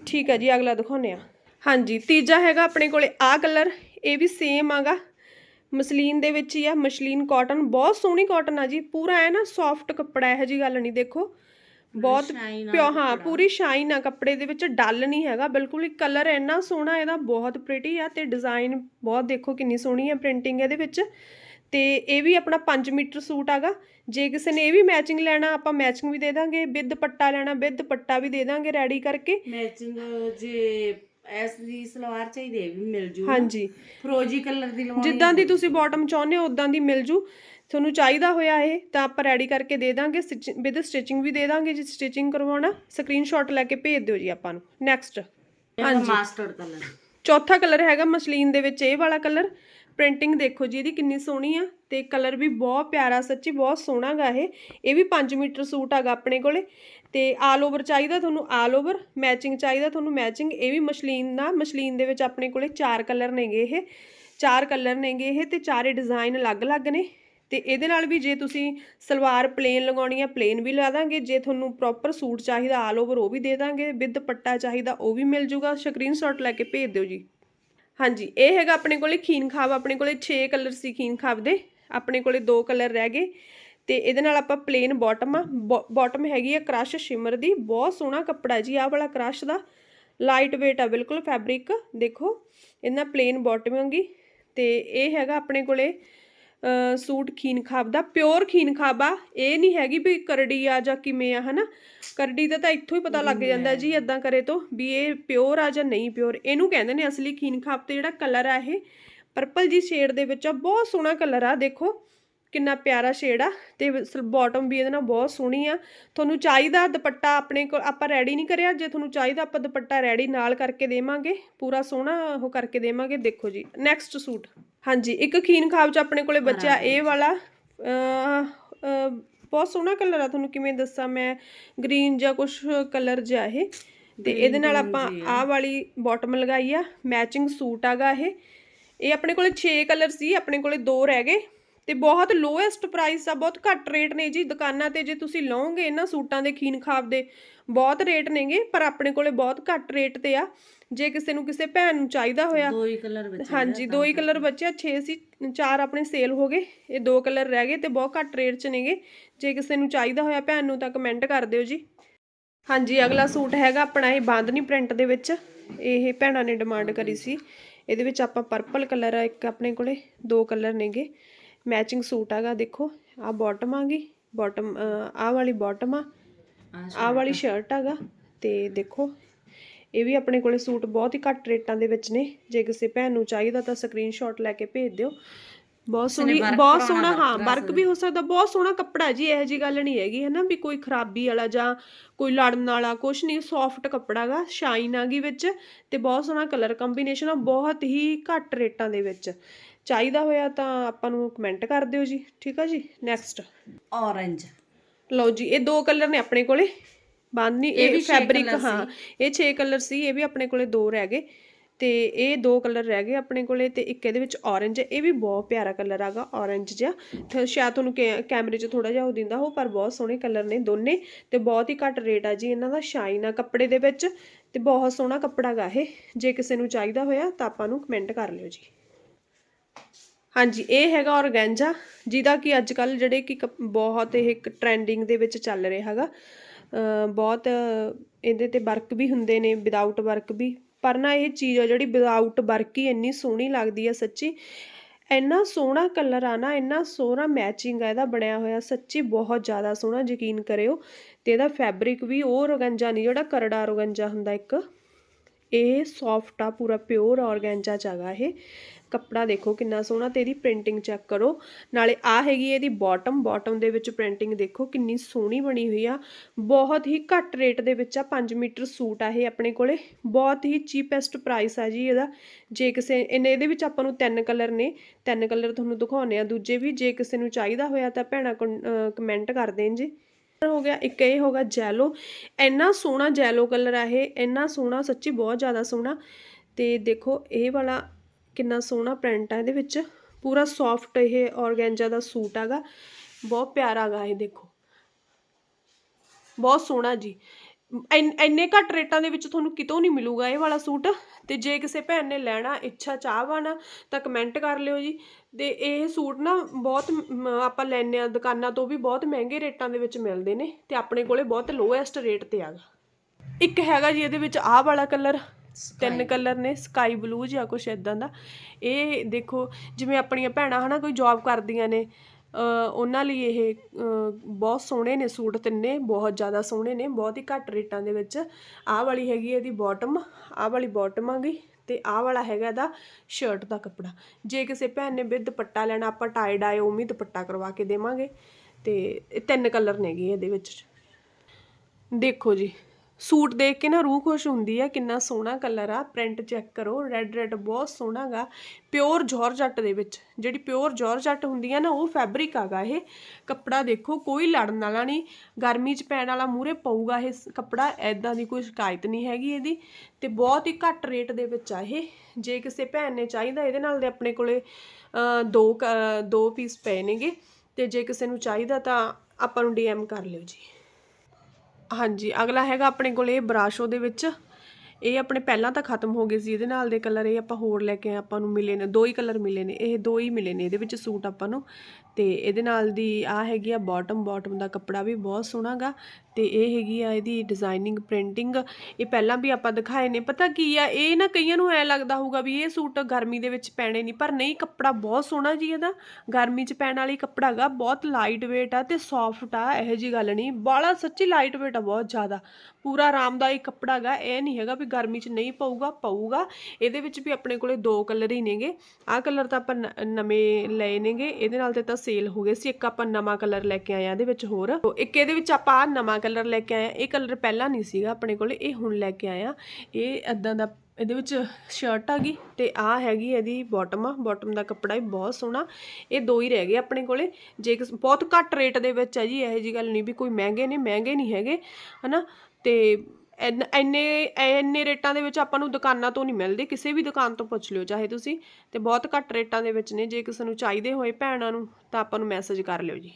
S1: ਠੀਕ ਹੈ ਜੀ ਅਗਲਾ ਦਿਖਾਉਂਦੇ ਆ ਹਾਂਜੀ ਤੀਜਾ ਹੈਗਾ ਆਪਣੇ ਕੋਲੇ ਆਹ ਕਲਰ ਇਹ ਵੀ ਸੇਮ ਆਗਾ। ਮਸਲੀਨ ਦੇ ਵਿੱਚ ਹੀ ਆ ਮਸਲੀਨ ਕਾਟਨ ਬਹੁਤ ਸੋਹਣੀ ਕਾਟਨ ਆ ਜੀ ਪੂਰਾ ਹੈ ਨਾ ਸੌਫਟ ਕੱਪੜਾ ਇਹੋ ਜੀ ਗੱਲ ਨਹੀਂ ਦੇਖੋ। ਬਹੁਤ ਪਿਓ ਹਾਂ ਪੂਰੀ ਸ਼ਾਈਨ ਆ ਕੱਪੜੇ ਦੇ ਵਿੱਚ ਡਲ ਨਹੀਂ ਹੈਗਾ ਬਿਲਕੁਲ ਹੀ ਕਲਰ ਇੰਨਾ ਸੋਹਣਾ ਇਹਦਾ ਬਹੁਤ ਪ੍ਰੀਟੀ ਆ ਤੇ ਡਿਜ਼ਾਈਨ ਬਹੁਤ ਦੇਖੋ ਕਿੰਨੀ ਸੋਹਣੀ ਹੈ ਪ੍ਰਿੰਟਿੰਗ ਇਹਦੇ ਵਿੱਚ। ਤੇ ਇਹ ਵੀ ਆਪਣਾ 5 ਮੀਟਰ ਸੂਟ ਆਗਾ। ਜੇ ਕਿਸੇ ਨੇ ਇਹ ਵੀ ਮੈਚਿੰਗ ਲੈਣਾ ਆਪਾਂ ਮੈਚਿੰਗ ਵੀ ਦੇ ਦਾਂਗੇ ਵਿਦ ਦੁਪੱਟਾ ਲੈਣਾ ਵਿਦ ਦੁਪੱਟਾ ਵੀ ਦੇ ਦਾਂਗੇ ਰੈਡੀ ਕਰਕੇ।
S2: ਮੈਚਿੰਗ ਜੇ ਐਸ ਦੀ ਸਲਵਾਰ ਚਾਹੀਦੀ ਹੈ, ਵੀ ਮਿਲ ਜੂ।
S1: ਹਾਂਜੀ।
S2: ਫਰੋਜੀ ਕਲਰ ਦੀ ਲਵਾਉਣੀ
S1: ਜਿੱਦਾਂ ਦੀ ਤੁਸੀਂ ਬਾਟਮ ਚਾਹੁੰਦੇ ਹੋ ਉਦਾਂ ਦੀ ਮਿਲ ਜੂ। ਤੁਹਾਨੂੰ ਚਾਹੀਦਾ ਹੋਇਆ ਇਹ ਤਾਂ ਆਪਾਂ ਰੈਡੀ ਕਰਕੇ ਦੇ ਦਾਂਗੇ। ਵਿਦ ਸਟਿਚਿੰਗ ਵੀ ਦੇ ਦਾਂਗੇ ਜੇ ਸਟਿਚਿੰਗ ਕਰਵਾਉਣਾ ਸਕਰੀਨਸ਼ਾਟ ਲੈ ਕੇ ਭੇਜ ਦਿਓ ਜੀ ਆਪਾਂ ਨੂੰ। ਨੈਕਸਟ
S2: ਹਾਂਜੀ। ਮਾਸਟਰਡ ਕਲਰ
S1: ਚੌਥਾ ਕਲਰ ਹੈਗਾ ਮਸਲੀਨ ਦੇ ਵਿੱਚ ਇਹ ਵਾਲਾ ਕਲਰ ਪ੍ਰਿੰਟਿੰਗ ਦੇਖੋ ਜੀ, ਇਹਦੀ ਕਿੰਨੀ ਸੋਹਣੀ ਆ ਤੇ ਕਲਰ ਵੀ ਬਹੁਤ ਪਿਆਰਾ, ਸੱਚੀ ਬਹੁਤ ਸੋਹਣਾ ਗਾ ਇਹ। ਇਹ ਵੀ 5 ਮੀਟਰ ਸੂਟ ਹੈਗਾ ਆਪਣੇ ਕੋਲੇ ਤੇ ਆਲ ਓਵਰ ਚਾਹੀਦਾ ਤੁਹਾਨੂੰ ਆਲ ਓਵਰ ਮੈਚਿੰਗ ਚਾਹੀਦਾ ਤੁਹਾਨੂੰ ਮੈਚਿੰਗ ਇਹ ਵੀ ਮਸਲੀਨ ਦਾ ਮਸਲੀਨ ਦੇ ਵਿੱਚ ਆਪਣੇ ਕੋਲੇ ਚਾਰ ਕਲਰ ਨੇਗੇ ਇਹ, ਚਾਰ ਕਲਰ ਨੇਗੇ ਇਹ ਤੇ ਚਾਰੇ ਡਿਜ਼ਾਈਨ ਅਲੱਗ-ਅਲੱਗ ਨੇ ਤੇ ਇਹਦੇ ਨਾਲ ਵੀ ਜੇ ਤੁਸੀਂ ਸਲਵਾਰ ਪਲੇਨ ਲਗਾਉਣੀ ਆ ਪਲੇਨ ਵੀ ਲਾ ਦਾਂਗੇ, ਜੇ ਤੁਹਾਨੂੰ ਪ੍ਰੋਪਰ ਸੂਟ ਚਾਹੀਦਾ ਆਲ ਓਵਰ ਉਹ ਵੀ ਦੇ ਦਾਂਗੇ ਵਿਦ ਪੱਟਾ ਚਾਹੀਦਾ ਉਹ ਵੀ ਮਿਲ ਜੂਗਾ ਸਕਰੀਨਸ਼ਾਟ ਲੈ ਕੇ ਭੇਜ ਦਿਓ ਜੀ। ਹਾਂਜੀ, ਇਹ ਹੈਗਾ ਆਪਣੇ ਕੋਲੇ ਖੀਨ ਖਾਬ ਆਪਣੇ ਕੋਲੇ 6 ਕਲਰ ਸੀ ਖੀਨ ਖਾਬ ਦੇ, ਆਪਣੇ ਕੋਲੇ ਦੋ ਕਲਰ ਰਹਿ ਗਏ ਤੇ ਇਹਦੇ ਨਾਲ ਆਪਾਂ ਪਲੇਨ ਬਾਟਮ ਆ ਬਾਟਮ ਹੈਗੀ ਆ ਕ੍ਰਸ਼ ਸ਼ਿਮਰ ਦੀ, ਬਹੁਤ ਸੋਹਣਾ ਕੱਪੜਾ ਜੀ, ਆਹ ਵਾਲਾ ਕ੍ਰਸ਼ ਦਾ ਲਾਈਟ weight ਆ ਬਿਲਕੁਲ ਫੈਬਰਿਕ ਦੇਖੋ, ਇਹਨਾਂ ਪਲੇਨ ਬਾਟਮ ਹੋਗੀ ਤੇ ਇਹ ਹੈਗਾ ਆਪਣੇ ਕੋਲੇ ਸੂਟ ਖੀਨ ਖਾਬ ਦਾ ਪਿਓਰ ਖੀਨ ਖਾਬ ਇਹ ਨਹੀਂ ਹੈਗੀ ਵੀ ਕਰੜੀ ਆ ਜਾਂ ਕਿਵੇਂ ਆ ਹਨਾ? ਕਰੜੀ ਦਾ ਤਾਂ ਇੱਥੋਂ ਹੀ ਪਤਾ ਲੱਗ ਜਾਂਦਾ ਜੀ ਇਦਾਂ ਕਰੇ ਤੋਂ ਵੀ ਇਹ ਪਿਓਰ ਆ ਜਾਂ ਨਹੀਂ ਪਿਓਰ। ਇਹਨੂੰ ਕਹਿੰਦੇ ਨੇ ਅਸਲੀ ਖੀਨ ਖਾਬ ਤੇ ਜਿਹੜਾ ਕਲਰ ਆ ਇਹ ਪਰਪਲ ਜੀ ਸ਼ੇਡ ਦੇ ਵਿੱਚ ਆ ਬਹੁਤ ਸੋਹਣਾ ਕਲਰ ਆ ਦੇਖੋ। ਕਿੰਨਾ ਪਿਆਰਾ ਸ਼ੇਡ ਆ ਤੇ ਬਾਟਮ ਵੀ ਇਹਦੇ ਨਾਲ ਬਹੁਤ ਸੋਹਣੀ ਆ। ਤੁਹਾਨੂੰ ਚਾਹੀਦਾ ਦੁਪੱਟਾ ਆਪਣੇ ਕੋਲ ਆਪਾਂ ਰੈਡੀ ਨਹੀਂ ਕਰਿਆ ਜੇ ਤੁਹਾਨੂੰ ਚਾਹੀਦਾ ਆਪਾਂ ਦੁਪੱਟਾ ਰੈਡੀ ਨਾਲ ਕਰਕੇ ਦੇਵਾਂਗੇ ਪੂਰਾ ਸੋਹਣਾ ਉਹ ਕਰਕੇ ਦੇਵਾਂਗੇ ਦੇਖੋ ਜੀ। ਨੈਕਸਟ ਸੂਟ ਹਾਂਜੀ ਇੱਕ ਖੀਨ ਖਾਬ ਚ ਆਪਣੇ ਕੋਲੇ ਬੱਚਾ ਇਹ ਵਾਲਾ। ਬਹੁਤ ਸੋਹਣਾ ਕਲਰ ਆ ਤੁਹਾਨੂੰ ਕਿਵੇਂ ਦੱਸਾਂ ਮੈਂ? ਗ੍ਰੀਨ ਜਾਂ ਕੁਝ ਕਲਰ ਜਿਹਾ ਇਹ। ਤੇ ਇਹਦੇ ਨਾਲ ਆਪਾਂ ਆਹ ਵਾਲੀ ਬਾਟਮ ਲਗਾਈ ਆ। ਮੈਚਿੰਗ ਸੂਟ ਆਗਾ ਇਹ। ਇਹ ਆਪਣੇ ਕੋਲੇ 6 ਕਲਰ ਸੀ ਆਪਣੇ ਕੋਲੇ 2 ਰਹਿ ਗਏ। ਤੇ ਬਹੁਤ ਲੋਐਸਟ ਪ੍ਰਾਈਸ ਆ ਬਹੁਤ ਘੱਟ ਰੇਟ ਨੇ ਜੀ ਦੁਕਾਨਾਂ ਤੇ ਜੇ ਤੁਸੀਂ ਲਓਗੇ ਇਹਨਾਂ ਸੂਟਾਂ ਦੇ ਖੀਨ ਖਾਬ ਦੇ ਬਹੁਤ ਰੇਟ ਨੇਗੇ ਪਰ ਆਪਣੇ ਕੋਲੇ ਬਹੁਤ ਘੱਟ ਰੇਟ ਤੇ ਆ। ਜੇ ਕਿਸੇ ਨੂੰ ਕਿਸੇ ਭੈਣ ਨੂੰ ਚਾਹੀਦਾ ਹੋਇਆ
S2: ਦੋ ਹੀ ਕਲਰ ਵਿੱਚ
S1: ਹਾਂਜੀ ਦੋ ਹੀ ਕਲਰ ਬਚਿਆ 6 ਸੀ ਚਾਰ ਆਪਣੇ ਸੇਲ ਹੋ ਗਏ ਇਹ ਦੋ ਕਲਰ ਰਹਿ ਗਏ ਤੇ ਬਹੁਤ ਘੱਟ ਰੇਟ 'ਚ ਨੇਗੇ। ਜੇ ਕਿਸੇ ਨੂੰ ਚਾਹੀਦਾ ਹੋਇਆ ਭੈਣ ਨੂੰ ਤਾਂ ਕਮੈਂਟ ਕਰ ਦਿਓ ਜੀ। ਹਾਂਜੀ ਅਗਲਾ ਸੂਟ ਹੈਗਾ ਆਪਣਾ ਇਹ ਬਾਂਦਨੀ ਪ੍ਰਿੰਟ ਦੇ ਵਿੱਚ ਇਹ ਭੈਣਾਂ ਨੇ ਡਿਮਾਂਡ ਕਰੀ ਸੀ। ਇਹਦੇ ਵਿੱਚ ਆਪਾਂ ਪਰਪਲ ਕਲਰ ਆ ਇੱਕ ਆਪਣੇ ਕੋਲੇ ਦੋ ਕਲਰ ਨੇਗੇ। ਮੈਚਿੰਗ ਸੂਟ ਹੈਗਾ ਦੇਖੋ ਆਹ ਬਾਟਮ ਆ ਗਈ ਬਾਟਮ ਆਹ ਵਾਲੀ ਬਾਟਮ ਆ ਆਹ ਵਾਲੀ ਸ਼ਰਟ ਹੈਗਾ ਤੇ ਦੇਖੋ ਇਹ ਵੀ ਆਪਣੇ ਕੋਲੇ ਸੂਟ ਬਹੁਤ ਹੀ ਘੱਟ ਰੇਟਾਂ ਦੇ ਵਿੱਚ ਨੇ ਜੇ ਕਿਸੇ ਭੈਣ ਨੂੰ ਚਾਹੀਦਾ ਤਾਂ ਸਕਰੀਨਸ਼ਾਟ ਲੈ ਕੇ ਭੇਜ ਦਿਓ। ਬਹੁਤ ਸੋਹਣੀ ਬਹੁਤ ਸੋਹਣਾ ਹਾਂ ਵਰਕ ਵੀ ਹੋ ਸਕਦਾ ਬਹੁਤ ਸੋਹਣਾ ਕੱਪੜਾ ਜੀ ਇਹੋ ਜੀ ਗੱਲ ਨਹੀਂ ਹੈਗੀ ਹੈ ਨਾ ਵੀ ਕੋਈ ਖਰਾਬੀ ਵਾਲਾ ਜਾਂ ਕੋਈ ਲੜਨ ਵਾਲਾ ਕੁਛ ਨਹੀਂ ਸੌਫਟ ਕੱਪੜਾ ਗਾ ਸ਼ਾਈਨ ਆ ਗਈ ਵਿੱਚ ਤੇ ਬਹੁਤ ਸੋਹਣਾ ਕਲਰ ਕੰਬੀਨੇਸ਼ਨ ਆ ਬਹੁਤ ਹੀ ਘੱਟ ਰੇਟਾਂ ਦੇ ਵਿੱਚ। ਚਾਹੀਦਾ ਹੋਇਆ ਤਾਂ ਆਪਾਂ ਨੂੰ ਕਮੈਂਟ ਕਰ ਦਿਓ ਜੀ। ਠੀਕ ਆ ਜੀ? ਨੈਕਸਟ
S2: ਔਰੰਜ
S1: ਲਓ ਜੀ ਇਹ ਦੋ ਕਲਰ ਨੇ ਆਪਣੇ ਕੋਲੇ। ਬਾਂਦਨੀ ਇਹ ਫੈਬਰਿਕ ਹਾਂ ਇਹ 6 ਕਲਰ ਸੀ ਇਹ ਵੀ ਆਪਣੇ ਕੋਲੇ ਦੋ ਰਹਿ ਗਏ। ਤੇ ਇਹ ਦੋ ਕਲਰ ਰਹਿ ਗਏ ਆਪਣੇ ਕੋਲੇ ਤੇ ਇੱਕ ਇਹਦੇ ਵਿੱਚ orange ਹੈ ਇਹ ਵੀ ਬਹੁਤ ਪਿਆਰਾ ਕਲਰ ਆਗਾ orange ਜਿਹਾ। ਤੇ ਸ਼ਾਇਦ ਤੁਹਾਨੂੰ ਕੈਮਰੇ 'ਚ ਥੋੜਾ ਜਿਹਾ ਉਹ ਦਿੰਦਾ ਹੋ ਪਰ ਬਹੁਤ ਸੋਹਣੇ ਕਲਰ ਨੇ ਦੋਨੇ। ਤੇ ਬਹੁਤ ਹੀ ਘੱਟ ਰੇਟ ਆ ਜੀ ਇਹਨਾਂ ਦਾ ਸ਼ਾਈਨ ਆ ਕੱਪੜੇ ਦੇ ਵਿੱਚ। ਤੇ ਬਹੁਤ ਸੋਹਣਾ ਕੱਪੜਾ ਗਾ ਇਹ। ਜੇ ਕਿਸੇ ਨੂੰ ਚਾਹੀਦਾ ਹੋਇਆ ਤਾਂ ਆਪਾਂ ਨੂੰ ਕਮੈਂਟ ਕਰ ਲਿਓ ਜੀ। ਹਾਂਜੀ, ਇਹ ਹੈਗਾ ਔਰਗੈਂਜਾ, ਜਿਹਦਾ ਕਿ ਅੱਜ ਕੱਲ ਜਿਹੜੇ ਕਿ ਕੱਪ- ਬਹੁਤ ਇਹ ਇੱਕ ਟ੍ਰੈਂਡਿੰਗ ਦੇ ਵਿੱਚ ਚੱਲ ਰਿਹਾ ਹੈਗਾ। ਬਹੁਤ ਇਹਦੇ ਤੇ ਵਰਕ ਵੀ ਹੁੰਦੇ ਨੇ ਵਿਦਆਊਟ ਵਰਕ ਵੀ। ਪਰ ਨਾ ਇਹ ਚੀਜ਼ ਆ ਜਿਹੜੀ ਵਿਦਆਊਟ ਵਰਕ ਹੀ ਇੰਨੀ ਸੋਹਣੀ ਲੱਗਦੀ ਆ ਸੱਚੀ। ਇੰਨਾ ਸੋਹਣਾ ਕਲਰ ਆ ਨਾ, ਇੰਨਾ ਸੋਹਣਾ ਮੈਚਿੰਗ ਆ ਇਹਦਾ ਬਣਿਆ ਹੋਇਆ। ਸੱਚੀ ਬਹੁਤ ਜ਼ਿਆਦਾ ਸੋਹਣਾ, ਯਕੀਨ ਕਰਿਓ। ਤੇ ਇਹਦਾ ਫੈਬਰਿਕ ਵੀ, ਉਹ ਔਰਗੰਜਾ ਨਹੀਂ, ਜਿਹੜਾ ਕਰੜਾ ਰੋਗੰਜਾ ਹੁੰਦਾ ਇੱਕ। ਇਹ ਸੌਫਟ ਆ, ਪੂਰਾ ਪਿਓਰ ਔਰਗੈਂਜਾ ਚ ਹੈਗਾ ਇਹ। ਕੱਪੜਾ ਦੇਖੋ ਕਿੰਨਾ ਸੋਹਣਾ ਤੇ ਇਹਦੀ ਪ੍ਰਿੰਟਿੰਗ ਚੈੱਕ ਕਰੋ। ਨਾਲੇ ਆ ਹੈਗੀ ਇਹਦੀ ਬਾਟਮ ਬਾਟਮ ਦੇ ਵਿੱਚ ਪ੍ਰਿੰਟਿੰਗ ਦੇਖੋ ਕਿੰਨੀ ਸੋਹਣੀ ਬਣੀ ਹੋਈ ਆ। ਬਹੁਤ ਹੀ ਘੱਟ ਰੇਟ ਦੇ ਵਿੱਚ ਆ 5 ਮੀਟਰ ਸੂਟ ਆ ਇਹ ਆਪਣੇ ਕੋਲੇ। ਬਹੁਤ ਹੀ ਚੀਪੈਸਟ ਪ੍ਰਾਈਸ ਆ ਜੀ ਇਹਦਾ। ਜੇ ਕਿਸੇ ਇਹਨੇ ਇਹਦੇ ਵਿੱਚ ਆਪਾਂ ਨੂੰ ਤਿੰਨ ਕਲਰ ਨੇ, ਤਿੰਨ ਕਲਰ ਤੁਹਾਨੂੰ ਦਿਖਾਉਣੇ ਆ। ਦੂਜੇ ਵੀ ਜੇ ਕਿਸੇ ਨੂੰ ਚਾਹੀਦਾ ਹੋਇਆ ਤਾਂ ਭੈਣਾ ਕਮੈਂਟ ਕਰ ਦੇਣ ਜੀ। ਹੋ ਗਿਆ, ਇੱਕ ਇਹ ਹੋਗਾ ਜੈਲੋ ਇੰਨਾ ਸੋਹਣਾ ਜੈਲੋ ਕਲਰ ਆ ਇਹ, ਇੰਨਾ ਸੋਹਣਾ, ਸੱਚੀ ਬਹੁਤ ਜ਼ਿਆਦਾ ਸੋਹਣਾ। ਤੇ ਦੇਖੋ ਇਹ ਵਾਲਾ ਕਿੰਨਾ ਸੋਹਣਾ ਪ੍ਰਿੰਟ ਆ ਇਹਦੇ ਵਿੱਚ। ਪੂਰਾ ਸੌਫਟ ਇਹ ਔਰਗੈਂਜਾ ਦਾ ਸੂਟ ਹੈਗਾ। ਬਹੁਤ ਪਿਆਰਾ ਹੈਗਾ ਇਹ, ਦੇਖੋ। ਬਹੁਤ ਸੋਹਣਾ ਜੀ। ਇੰਨੇ ਘੱਟ ਰੇਟਾਂ ਦੇ ਵਿੱਚ ਤੁਹਾਨੂੰ ਕਿਤੋਂ ਨਹੀਂ ਮਿਲੂਗਾ ਇਹ ਵਾਲਾ ਸੂਟ। ਤੇ ਜੇ ਕਿਸੇ ਭੈਣ ਨੇ ਲੈਣਾ, ਇੱਛਾ ਚਾਹਵਾਨ ਆ ਤਾਂ ਕਮੈਂਟ ਕਰ ਲਿਓ ਜੀ। ਤੇ ਇਹ ਸੂਟ ਨਾ ਬਹੁਤ ਆਪਾਂ ਲੈਨੇ ਆ ਦੁਕਾਨਾਂ ਤੋਂ ਵੀ ਬਹੁਤ ਮਹਿੰਗੇ ਰੇਟਾਂ ਦੇ ਵਿੱਚ ਮਿਲਦੇ ਨੇ। ਤੇ ਆਪਣੇ ਕੋਲੇ ਬਹੁਤ ਲੋਐਸਟ ਰੇਟ ਤੇ ਆਗਾ ਇੱਕ ਹੈਗਾ ਜੀ ਇਹਦੇ ਵਿੱਚ ਆਹ ਵਾਲਾ ਕਲਰ ਤਿੰਨ ਕਲਰ ਨੇ ਸਕਾਈ ਬਲੂ ਜਿਹਾ ਕੁਛ ਇਦਾਂ ਦਾ। ਇਹ ਦੇਖੋ ਜਿਵੇਂ ਆਪਣੀਆਂ ਭੈਣਾਂ ਹਨਾ ਕੋਈ ਜੌਬ ਕਰਦੀਆਂ ਨੇ ਉਹਨਾਂ ਲਈ ਇਹ ਬਹੁਤ ਸੋਹਣੇ ਨੇ ਸੂਟ ਤਿੰਨੇ ਬਹੁਤ ਜ਼ਿਆਦਾ ਸੋਹਣੇ ਨੇ ਬਹੁਤ ਹੀ ਘੱਟ ਰੇਟਾਂ ਦੇ ਵਿੱਚ। ਆਹ ਵਾਲੀ ਹੈਗੀ ਇਹਦੀ ਬਾਟਮ ਆਹ ਵਾਲੀ ਬਾਟਮ ਆ ਗਈ ਤੇ ਆਹ ਵਾਲਾ ਹੈਗਾ ਇਹਦਾ ਸ਼ਰਟ ਦਾ ਕੱਪੜਾ। ਜੇ ਕਿਸੇ ਭੈਣ ਨੇ ਵੀ ਦੁਪੱਟਾ ਲੈਣਾ ਆਪਾਂ ਟਾਈ ਡਾਈ ਉਵੇਂ ਦੁਪੱਟਾ ਕਰਵਾ ਕੇ ਦੇਵਾਂਗੇ। ਤੇ ਇਹ ਤਿੰਨ ਕਲਰ ਨੇਗੇ ਇਹਦੇ ਵਿੱਚ। ਦੇਖੋ ਜੀ। ਸੂਟ ਦੇਖ ਕੇ ਨਾ ਰੂਹ ਖੁਸ਼ ਹੁੰਦੀ ਆ, ਕਿੰਨਾ ਸੋਹਣਾ ਕਲਰ ਆ ਪ੍ਰਿੰਟ ਚੈੱਕ ਕਰੋ ਰੈੱਡ ਰੈੱਡ ਬਹੁਤ ਸੋਹਣਾ ਗਾ ਪਿਓਰ ਜਾਰਜੱਟ ਦੇ ਵਿੱਚ, ਜਿਹੜੀ ਪਿਓਰ ਜਾਰਜੱਟ ਹੁੰਦੀ ਆ ਨਾ, ਉਹ ਫੈਬਰਿਕ ਆਗਾ ਇਹ, ਕੱਪੜਾ ਦੇਖੋ, ਕੋਈ ਲੜਨ ਵਾਲਾ ਨਹੀਂ, ਗਰਮੀ 'ਚ ਪੈਣ ਵਾਲਾ ਮੂਰੇ ਪਊਗਾ ਇਹ ਕੱਪੜਾ ਐਦਾਂ ਦੀ ਕੋਈ ਸ਼ਿਕਾਇਤ ਨਹੀਂ ਹੈਗੀ ਇਹਦੀ, ਤੇ ਬਹੁਤ ਹੀ ਘੱਟ ਰੇਟ ਦੇ ਵਿੱਚ ਆ ਇਹ, ਜੇ ਕਿਸੇ ਭੈਣ ਨੇ ਚਾਹੀਦਾ, ਇਹਦੇ ਨਾਲ ਦੇ ਆਪਣੇ ਕੋਲੇ ਦੋ ਕ- ਦੋ ਪੀਸ ਪਏ ਨੇਗੇ, ਤੇ ਜੇ ਕਿਸੇ ਨੂੰ ਚਾਹੀਦਾ ਤਾਂ ਆਪਾਂ ਨੂੰ ਡੀਐਮ ਕਰ ਲਿਓ ਜੀ। ਹਾਂਜੀ, ਅਗਲਾ ਹੈਗਾ ਆਪਣੇ ਕੋਲ ਇਹ ਬਰਾਸ਼ੋ ਦੇ ਵਿੱਚ। ਇਹ ਆਪਣੇ ਪਹਿਲਾਂ ਤਾਂ ਖਤਮ ਹੋ ਗਏ ਸੀ, ਇਹਦੇ ਨਾਲ ਦੇ ਕਲਰ ਇਹ ਆਪਾਂ ਹੋਰ ਲੈ ਕੇ ਆਏ, ਆਪਾਂ ਨੂੰ ਮਿਲੇ ਨੇ, ਦੋ ਹੀ ਕਲਰ ਮਿਲੇ ਨੇ, ਇਹ ਦੋ ਹੀ ਮਿਲੇ ਨੇ, ਇਹਦੇ ਵਿੱਚ ਸੂਟ ਆਪਾਂ ਨੂੰ। ਤੇ ਇਹਦੇ ਨਾਲ ਦੀ ਆ ਹੈਗੀ ਆ ਬਾਟਮ ਬਾਟਮ ਦਾ ਕੱਪੜਾ ਵੀ ਬਹੁਤ ਸੋਹਣਾ ਗਾ ਤੇ ਇਹ ਹੈਗੀ ਆ ਇਹਦੀ ਡਿਜ਼ਾਈਨਿੰਗ ਪ੍ਰਿੰਟਿੰਗ ਇਹ ਪਹਿਲਾਂ ਵੀ ਆਪਾਂ ਦਿਖਾਏ ਨੇ। ਪਤਾ ਕੀ ਆ, ਇਹ ਨਾ ਕਈਆਂ ਨੂੰ ਐ ਲੱਗਦਾ ਹੋਊਗਾ ਵੀ ਇਹ ਸੂਟ ਗਰਮੀ ਦੇ ਵਿੱਚ ਪੈਣੇ ਨਹੀਂ ਪਰ ਨਹੀਂ, ਕੱਪੜਾ ਬਹੁਤ ਸੋਹਣਾ ਜੀ ਇਹਦਾ। ਗਰਮੀ 'ਚ ਪੈਣ ਵਾਲੀ ਕੱਪੜਾ ਗਾ, ਬਹੁਤ ਲਾਈਟ weight ਆ ਤੇ ਸੌਫਟ ਆ, ਇਹੋ ਜੀ ਗੱਲ ਨਹੀਂ। ਬਾਲਾ ਸੱਚੀ ਲਾਈਟ weight ਆ, ਬਹੁਤ ਜ਼ਿਆਦਾ। ਪੂਰਾ ਆਰਾਮਦਾਇਕ ਕੱਪੜਾ ਗਾ, ਇਹ ਨਹੀਂ ਹੈਗਾ ਵੀ ਗਰਮੀ 'ਚ ਨਹੀਂ ਪਊਗਾ ਪਊਗਾ। ਇਹਦੇ ਵਿੱਚ ਵੀ ਆਪਣੇ ਕੋਲੇ ਦੋ ਕਲਰ ਹੀ ਨੇਗੇ। ਆਹ ਕਲਰ ਤਾਂ ਆਪਾਂ ਨ- ਨਵੇਂ ਲਏ ਨੇਗੇ। ਇਹਦੇ ਨਾਲ ਤੇ ਤਾਂ ਸੇਲ ਹੋ ਗਏ ਸੀ, ਇੱਕ ਆਪਾਂ ਨਵਾਂ ਕਲਰ ਲੈ ਕੇ ਆਏ ਆ, ਇਹਦੇ ਵਿੱਚ ਹੋਰ। ਤੋ ਇੱਕ ਇਹਦੇ ਵਿੱਚ ਆਪਾਂ ਆਹ ਨਵਾਂ ਕਲਰ ਲੈ ਕੇ ਆਏ ਆ, ਇਹ ਕਲਰ ਪਹਿਲਾਂ ਨਹੀਂ ਸੀਗਾ ਆਪਣੇ ਕੋਲ, ਇਹ ਹੁਣ ਲੈ ਕੇ ਆਏ ਆ। ਇਹ ਇਦਾਂ ਦਾ, ਇਹਦੇ ਵਿੱਚ ਸ਼ਰਟ ਆ ਗਈ ਤੇ ਆ ਹੈਗੀ ਇਹਦੀ ਬਾਟਮ ਆ ਬਾਟਮ ਦਾ ਕੱਪੜਾ ਵੀ ਬਹੁਤ ਸੋਹਣਾ। ਇਹ ਦੋ ਹੀ ਰਹਿ ਗਏ ਆਪਣੇ ਕੋਲੇ, ਜੇ ਕਿਸ- ਬਹੁਤ ਘੱਟ ਰੇਟ ਦੇ ਵਿੱਚ ਹੈ ਜੀ, ਇਹੋ ਜੀ ਗੱਲ ਨਹੀਂ ਵੀ ਕੋਈ ਮਹਿੰਗੇ ਨੇ, ਮਹਿੰਗੇ ਨਹੀਂ ਹੈਗੇ, ਹਨਾ? ਤੇ ਇੰਨ- ਇੰਨੇ ਇੰਨੇ ਰੇਟਾਂ ਦੇ ਵਿੱਚ ਆਪਾਂ ਨੂੰ ਦੁਕਾਨਾਂ ਤੋਂ ਨਹੀਂ ਮਿਲਦੇ। ਕਿਸੇ ਵੀ ਦੁਕਾਨ ਤੋਂ ਪੁੱਛ ਲਿਓ ਚਾਹੇ ਤੁਸੀਂ ਤੇ ਬਹੁਤ ਘੱਟ ਰੇਟਾਂ ਦੇ ਵਿੱਚ ਨੇ। ਜੇ ਕਿਸੇ ਨੂੰ ਚਾਹੀਦੇ ਹੋਏ ਭੈਣਾਂ ਨੂੰ ਤਾਂ ਆਪਾਂ ਨੂੰ ਮੈਸੇਜ ਕਰ ਲਿਓ ਜੀ।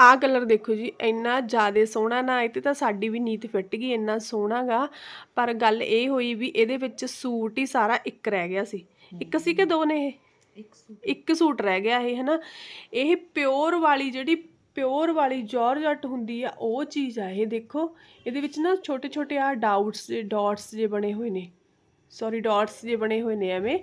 S1: ਆਹ ਕਲਰ ਦੇਖੋ ਜੀ ਇੰਨਾ ਜ਼ਿਆਦਾ ਸੋਹਣਾ ਨਾ ਇਹ ਤੇ ਤਾਂ ਸਾਡੀ ਵੀ ਨੀਤ ਫਿੱਟ ਗਈ ਇੰਨਾ ਸੋਹਣਾ ਗਾ। ਪਰ ਗੱਲ ਇਹ ਹੋਈ ਵੀ ਇਹਦੇ ਵਿੱਚ ਸੂਟ ਹੀ ਸਾਰਾ ਇੱਕ ਰਹਿ ਗਿਆ ਸੀ। ਇੱਕ ਸੀ ਕਿ ਦੋ ਨੇ ਇਹ?
S2: ਇੱਕ ਸੂਟ।
S1: ਇੱਕ ਸੂਟ ਰਹਿ ਗਿਆ ਇਹ ਹਨਾ? ਇਹ ਪਿਓਰ ਵਾਲੀ ਜਿਹੜੀ ਪਿਓਰ ਵਾਲੀ ਜਾਰਜਟ ਹੁੰਦੀ ਆ, ਉਹ ਚੀਜ਼ ਆ ਇਹ ਦੇਖੋ। ਇਹਦੇ ਵਿੱਚ ਨਾ ਛੋਟੇ ਛੋਟੇ ਆ ਡਾਊਟਸ ਜੇ ਡਾਟਸ ਜੇ ਬਣੇ ਹੋਏ ਨੇ। ਸੌਰੀ ਡਾਟਸ ਜੇ ਬਣੇ ਹੋਏ ਨੇ ਐਵੇਂ।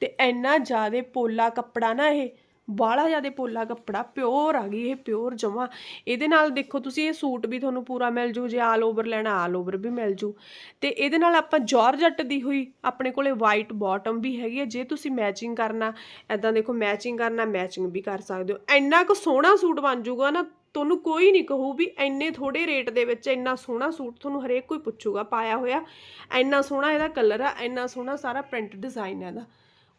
S1: ਤੇ ਇੰਨਾ ਜ਼ਿਆਦਾ ਪੋਲਾ ਕੱਪੜਾ ਨਾ ਇਹ ਬਾਹਲਾ ਜ਼ਿਆਦਾ ਪੋਲਾ ਕੱਪੜਾ ਪਿਓਰ ਆ ਗਈ ਇਹ ਪਿਓਰ ਜਮਾ। ਇਹਦੇ ਨਾਲ ਦੇਖੋ ਤੁਸੀਂ, ਇਹ ਸੂਟ ਵੀ ਤੁਹਾਨੂੰ ਪੂਰਾ ਮਿਲ ਜੂ, ਜੇ ਆਲ ਓਵਰ ਲੈਣਾ ਆਲ ਓਵਰ ਵੀ ਮਿਲ ਜੂ। ਤੇ ਇਹਦੇ ਨਾਲ ਆਪਾਂ ਜਾਰਜਟ ਦੀ ਹੋਈ, ਆਪਣੇ ਕੋਲੇ ਵਾਈਟ ਬਾਟਮ ਵੀ ਹੈਗੀ ਹੈ ਜੇ ਤੁਸੀਂ ਮੈਚਿੰਗ ਕਰਨਾ ਐਦਾਂ ਦੇਖੋ ਮੈਚਿੰਗ ਕਰਨਾ ਮੈਚਿੰਗ ਵੀ ਕਰ ਸਕਦੇ ਹੋ। ਇੰਨਾ ਕੁ ਸੋਹਣਾ ਸੂਟ ਬਣ ਜੂਗਾ ਨਾ, ਤੁਹਾਨੂੰ ਕੋਈ ਨਹੀਂ ਕਹੂ ਵੀ ਇੰਨੇ ਥੋੜੇ ਰੇਟ ਦੇ ਵਿੱਚ ਇੰਨਾ ਸੋਹਣਾ ਸੂਟ ਤੁਹਾਨੂੰ ਹਰੇਕ ਕੋਈ ਪੁੱਛੂਗਾ, ਪਾਇਆ ਹੋਇਆ। ਇੰਨਾ ਸੋਹਣਾ ਇਹਦਾ ਕਲਰ ਆ, ਇੰਨਾ ਸੋਹਣਾ ਸਾਰਾ ਪ੍ਰਿੰਟ ਡਿਜ਼ਾਈਨ ਹੈ ਇਹਦਾ।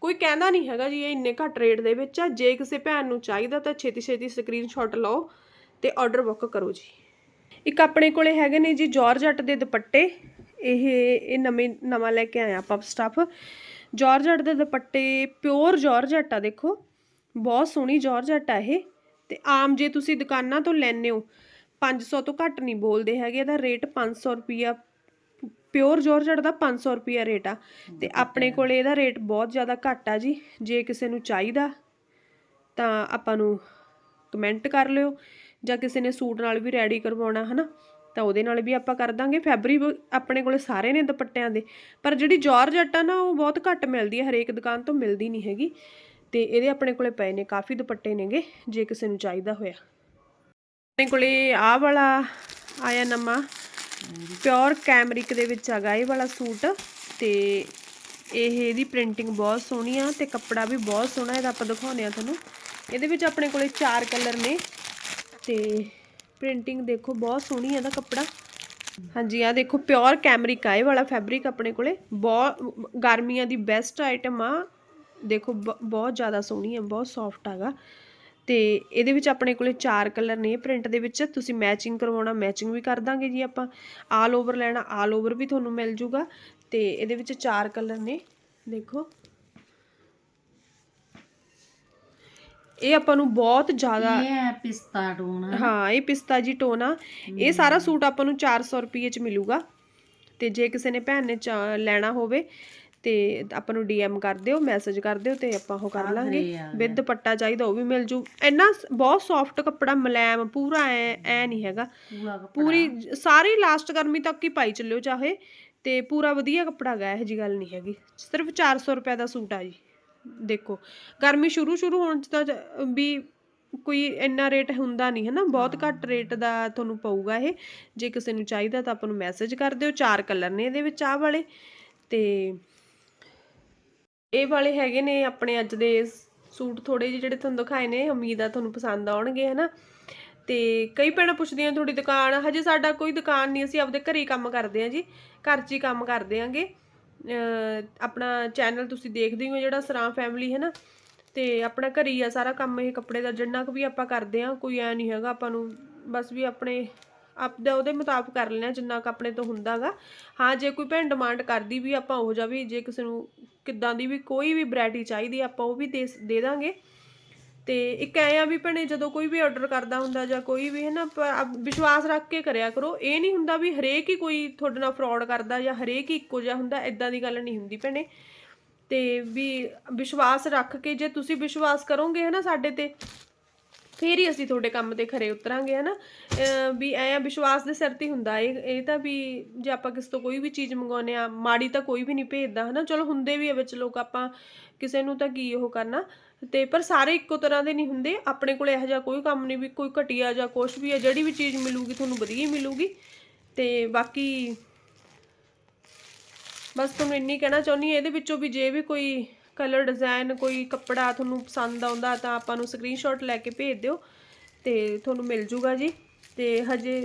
S1: ਕੋਈ ਕਹਿੰਦਾ ਨਹੀਂ ਹੈਗਾ ਜੀ, ਇਹ ਇੰਨੇ ਘੱਟ ਰੇਟ ਦੇ ਵਿੱਚ ਆ। ਜੇ ਕਿਸੇ ਭੈਣ ਨੂੰ ਚਾਹੀਦਾ ਤਾਂ ਛੇਤੀ ਛੇਤੀ ਸਕਰੀਨਸ਼ਾਟ ਲਓ ਤੇ ਆਰਡਰ ਬੁੱਕ ਕਰੋ ਜੀ। ਇੱਕ ਆਪਣੇ ਕੋਲੇ ਹੈਗੇ ਨੇ ਜੀ ਜਾਰਜਟ ਦੇ ਦੁਪੱਟੇ। ਇਹ ਇਹ ਨਵੇਂ, ਨਵਾਂ ਲੈ ਕੇ ਆਇਆ ਆਪਾਂ ਸਟਫ ਜਾਰਜਟ ਦੇ ਦੁਪੱਟੇ ਪਿਓਰ ਜਾਰਜਟ ਆ, ਦੇਖੋ। ਬਹੁਤ ਸੋਹਣੀ ਜਾਰਜਟ ਆ ਇਹ। ਤੇ ਆਮ ਜੇ ਤੁਸੀਂ ਦੁਕਾਨਾਂ ਤੋਂ ਲੈਣੇ ਹੋ 500 ਤੋਂ ਘੱਟ ਨਹੀਂ ਬੋਲਦੇ ਹੈਗੇ, ਇਹਦਾ ਰੇਟ 500 ਰੁਪਿਆ ਪਿਓਰ ਜਾਰਜਟ ਦਾ 500 ਰੁਪਿਆ ਰੇਟ ਆ। ਤੇ ਆਪਣੇ ਕੋਲੇ ਇਹਦਾ ਰੇਟ ਬਹੁਤ ਜ਼ਿਆਦਾ ਘੱਟ ਆ ਜੀ। ਜੇ ਕਿਸੇ ਨੂੰ ਚਾਹੀਦਾ ਤਾਂ ਆਪਾਂ ਨੂੰ ਕਮੈਂਟ ਕਰ ਲਿਓ ਜਾਂ ਕਿਸੇ ਨੇ ਸੂਟ ਨਾਲ ਵੀ ਰੈਡੀ ਕਰਵਾਉਣਾ ਹਨਾ? ਤਾਂ ਉਹਦੇ ਨਾਲ ਵੀ ਆਪਾਂ ਕਰ ਦਾਂਗੇ। ਫੈਬਰਿਕ ਆਪਣੇ ਕੋਲੇ ਸਾਰੇ ਨੇ ਦੁਪੱਟਿਆਂ ਦੇ। ਪਰ ਜਿਹੜੀ ਜਾਰਜਟ ਆ ਨਾ ਉਹ ਬਹੁਤ ਘੱਟ ਮਿਲਦੀ ਹੈ ਹਰੇਕ ਦੁਕਾਨ ਤੋਂ ਮਿਲਦੀ ਨਹੀਂ ਹੈਗੀ। ਤੇ ਇਹਦੇ ਆਪਣੇ ਕੋਲੇ ਪਏ ਨੇ ਕਾਫੀ ਦੁਪੱਟੇ ਨੇਗੇ ਜੇ ਕਿਸੇ ਨੂੰ ਚਾਹੀਦਾ ਹੋਇਆ। ਆਪਣੇ ਕੋਲੇ ਆਹ ਵਾਲਾ ਆਇਆ ਨਵਾਂ। ਪਿਓਰ ਕੈਮਰਿਕ ਦੇ ਵਿੱਚ ਹੈਗਾ ਇਹ ਵਾਲਾ ਸੂਟ ਤੇ ਇਹ ਇਹਦੀ ਪ੍ਰਿੰਟਿੰਗ ਬਹੁਤ ਸੋਹਣੀ ਆ ਤੇ ਕੱਪੜਾ ਵੀ ਬਹੁਤ ਸੋਹਣਾ ਇਹਦਾ ਆਪਾਂ ਦਿਖਾਉਂਦੇ ਆ ਤੁਹਾਨੂੰ। ਇਹਦੇ ਵਿੱਚ ਆਪਣੇ ਕੋਲੇ ਚਾਰ ਕਲਰ ਨੇ ਤੇ ਪ੍ਰਿੰਟਿੰਗ ਦੇਖੋ ਬਹੁਤ ਸੋਹਣੀ ਹੈ ਇਹਦਾ ਕੱਪੜਾ। ਹਾਂਜੀ ਆ ਦੇਖੋ ਪਿਓਰ ਕੈਮਰਿਕ ਆ ਇਹ ਵਾਲਾ ਫੈਬਰਿਕ ਆਪਣੇ ਕੋਲੇ। ਬਹੁਤ ਗਰਮੀਆਂ ਦੀ ਬੈਸਟ ਆਈਟਮ ਆ। ਦੇਖੋ ਬ- ਬਹੁਤ ਜ਼ਿਆਦਾ ਸੋਹਣੀ ਹੈ ਬਹੁਤ ਸੌਫਟ ਹੈਗਾ। ਤੇ ਇਹਦੇ ਵਿੱਚ ਆਪਣੇ ਕੋਲੇ ਚਾਰ ਕਲਰ ਨੇ ਪ੍ਰਿੰਟ ਦੇ ਵਿੱਚ। ਤੁਸੀਂ ਮੈਚਿੰਗ ਕਰਵਾਉਣਾ ਮੈਚਿੰਗ ਵੀ ਕਰ ਦਾਂਗੇ ਜੀ ਆਪਾਂ। ਆਲ ਓਵਰ ਲੈਣਾ ਆਲ ਓਵਰ ਵੀ ਤੁਹਾਨੂੰ ਮਿਲ ਜੂਗਾ। ਤੇ ਇਹਦੇ ਵਿੱਚ ਚਾਰ ਕਲਰ ਨੇ ਦੇਖੋ। ਇਹ ਆਪਾਂ ਨੂੰ ਬਹੁਤ ਜ਼ਿਆਦਾ
S2: ਇਹ ਹੈ ਪਿਸਤਾ ਟੋਨ
S1: ਹਾਂ ਇਹ ਪਿਸਤਾ ਜੀ ਟੋਨ ਆ ਇਹ ਸਾਰਾ ਸੂਟ ਆਪਾਂ ਨੂੰ 400 ਰੁਪਏ ਚ ਮਿਲੂਗਾ। ਤੇ ਜੇ ਕਿਸੇ ਨੇ ਭੈਣ ਨੇ ਲੈਣਾ ਹੋਵੇ ਤੇ ਆਪਾਂ ਨੂੰ ਡੀਐਮ ਕਰ ਦਿਓ ਮੈਸੇਜ ਕਰ ਦਿਓ ਤੇ ਆਪਾਂ ਉਹ ਕਰ ਲਾਂਗੇ। ਵਿਦ ਦੁਪੱਟਾ ਚਾਹੀਦਾ ਉਹ ਵੀ ਮਿਲ ਜੂ। ਇੰਨਾ ਬਹੁਤ ਸੌਫਟ ਕੱਪੜਾ ਮੁਲਾਇਮ ਪੂਰਾ ਐ ਐ ਨਹੀਂ ਹੈਗਾ।
S2: ਪੂਰਾ
S1: ਸਾਰੀ ਲਾਸਟ ਗਰਮੀ ਤੱਕ ਹੀ ਪਾਈ ਚੱਲਿਓ ਚਾਹੇ ਤੇ ਪੂਰਾ ਵਧੀਆ ਕੱਪੜਾ ਗਾ ਇਹੋ ਜੀ ਗੱਲ ਨਹੀਂ ਹੈਗੀ। ਸਿਰਫ 400 ਰੁਪਏ ਦਾ ਸੂਟ ਆ ਜੀ ਦੇਖੋ। ਗਰਮੀ ਸ਼ੁਰੂ ਸ਼ੁਰੂ ਹੋਣ ਚ ਤਾਂ ਵੀ ਕੋਈ ਇੰਨਾ ਰੇਟ ਹੁੰਦਾ ਨਹੀਂ ਹੈ ਨਾ ਬਹੁਤ ਘੱਟ ਰੇਟ ਦਾ ਤੁਹਾਨੂੰ ਪਊਗਾ ਇਹ। ਜੇ ਕਿਸੇ ਨੂੰ ਚਾਹੀਦਾ ਤਾਂ ਆਪਾਂ ਨੂੰ ਮੈਸੇਜ ਕਰ ਦਿਓ ਚਾਰ ਕਲਰ ਨੇ ਇਹਦੇ ਵਿੱਚ ਆਹ ਵਾਲੇ। ਤੇ ਇਹ ਵਾਲੇ ਹੈਗੇ ਨੇ ਆਪਣੇ ਅੱਜ ਦੇ ਸੂਟ ਥੋੜੇ ਜਿਹੇ ਜਿਹੜੇ ਤੁਹਾਨੂੰ ਦਿਖਾਏ ਨੇ, ਉਮੀਦ ਆ ਤੁਹਾਨੂੰ ਪਸੰਦ ਆਉਣਗੇ, ਹਨਾ? ਤੇ ਕਈ ਭੈਣਾਂ ਪੁੱਛਦੀਆਂ ਤੁਹਾਡੀ ਦੁਕਾਨ, ਹਜੇ ਸਾਡਾ ਕੋਈ ਦੁਕਾਨ ਨਹੀਂ, ਅਸੀਂ ਆਪਦੇ ਘਰੇ ਹੀ ਕੰਮ ਕਰਦੇ ਹਾਂ ਜੀ, ਘਰ 'ਚ ਹੀ ਕੰਮ ਕਰਦੇ ਆਂਗੇ ਆਪਣਾ ਚੈਨਲ ਤੁਸੀਂ ਦੇਖਦੇ ਹੀ ਹੋ ਜਿਹੜਾ ਸਰਾਂ ਫੈਮਿਲੀ ਹੈ ਨਾ ਤੇ ਆਪਣਾ ਘਰ ਹੀ ਆ ਸਾਰਾ ਕੰਮ, ਇਹ ਕੱਪੜੇ ਦਾ ਜਿੰਨਾ ਕੁ ਵੀ ਆਪਾਂ ਕਰਦੇ ਆ ਕੋਈ ਐ ਨਹੀਂ ਹੈਗਾ ਆਪਾਂ ਨੂੰ, ਬਸ ਵੀ ਆਪਣੇ ਆਪਦਾ ਉਹਦੇ ਮੁਤਾਬਕ ਕਰ ਲੈਣਾ ਜਿੰਨਾ ਕੁ ਆਪਣੇ ਤੋਂ ਹੁੰਦਾਗਾ। ਹਾਂ, ਜੇ ਕੋਈ ਭੈਣ ਡਿਮਾਂਡ ਕਰਦੀ ਵੀ ਆਪਾਂ ਉਹ ਜਾ ਵੀ, ਜੇ ਕਿਸੇ ਨੂੰ ਕਿੱਦਾਂ ਦੀ ਵੀ ਕੋਈ ਵੀ ਵੈਰਾਈਟੀ ਚਾਹੀਦੀ, ਆਪਾਂ ਉਹ ਵੀ ਦੇ ਦੇ ਦਾਂਗੇ। ਤੇ ਇੱਕ ਐ ਆ ਵੀ ਭੈਣੇ, ਜਦੋਂ ਕੋਈ ਵੀ ਆਰਡਰ ਕਰਦਾ ਹੁੰਦਾ ਜਾਂ ਕੋਈ ਵੀ ਹੈ ਨਾ ਪ- ਵਿਸ਼ਵਾਸ ਰੱਖ ਕੇ ਕਰਿਆ ਕਰੋ। ਇਹ ਨਹੀਂ ਹੁੰਦਾ ਵੀ ਹਰੇਕ ਹੀ ਕੋਈ ਤੁਹਾਡੇ ਨਾਲ ਫਰਾਡ ਕਰਦਾ ਜਾਂ ਹਰੇਕ ਹੀ ਇੱਕੋ ਜਿਹਾ ਹੁੰਦਾ ਇਦਾਂ ਦੀ ਗੱਲ ਨਹੀਂ ਹੁੰਦੀ ਭੈਣੇ। ਤੇ ਵੀ ਵਿਸ਼ਵਾਸ ਰੱਖ ਕੇ, ਜੇ ਤੁਸੀਂ ਵਿਸ਼ਵਾਸ ਕਰੋਗੇ ਹੈ ਨਾ ਸਾਡੇ ਤੇ ਫੇਰ ਹੀ ਅਸੀਂ ਤੁਹਾਡੇ ਕੰਮ ਤੇ ਖਰੇ ਉਤਰਾਂਗੇ, ਹਨਾ? ਅਹ ਵੀ ਐ ਆ, ਵਿਸ਼ਵਾਸ ਦੇ ਸਿਰ ਤੇ ਹੁੰਦਾ ਇਹ ਇਹ ਤਾਂ ਵੀ ਜੇ ਆਪਾਂ ਕਿਸੇ ਤੋਂ ਕੋਈ ਵੀ ਚੀਜ਼ ਮੰਗਾਉਂਦੇ ਆ ਮਾੜੀ ਤਾਂ ਕੋਈ ਵੀ ਨਹੀਂ ਭੇਜਦਾ, ਹਨਾ? ਚਲੋ ਹੁੰਦੇ ਵੀ ਆ ਵਿੱਚ ਲੋਕ, ਆਪਾਂ ਕਿਸੇ ਨੂੰ ਤਾਂ ਕੀ ਉਹ ਕਰਨਾ? ਤੇ ਪਰ ਸਾਰੇ ਇੱਕੋ ਤਰ੍ਹਾਂ ਦੇ ਨਹੀਂ ਹੁੰਦੇ। ਆਪਣੇ ਕੋਲ ਇਹੋ ਜਿਹਾ ਕੋਈ ਕੰਮ ਨਹੀਂ ਵੀ ਕੋਈ ਘਟੀਆ ਜਾਂ ਕੁਛ ਵੀ ਆ, ਜਿਹੜੀ ਵੀ ਚੀਜ਼ ਮਿਲੂਗੀ ਤੁਹਾਨੂੰ ਵਧੀਆ ਹੀ ਮਿਲੂਗੀ। ਤੇ ਬਾਕੀ ਬਸ ਤੁਹਾਨੂੰ ਇੰਨੀ ਕਹਿਣਾ ਚਾਹੁੰਦੀ ਹਾਂ, ਇਹਦੇ ਵਿੱਚੋਂ ਵੀ ਜੇ ਵੀ ਕੋਈ ਕਲਰ ਡਿਜ਼ਾਈਨ ਕੋਈ ਕੱਪੜਾ ਤੁਹਾਨੂੰ ਪਸੰਦ ਆਉਂਦਾ ਤਾਂ ਆਪਾਂ ਨੂੰ ਸਕਰੀਨਸ਼ਾਟ ਲੈ ਕੇ ਭੇਜ ਦਿਓ ਤੇ ਤੁਹਾਨੂੰ ਮਿਲ ਜੂਗਾ ਜੀ। ਤੇ ਹਜੇ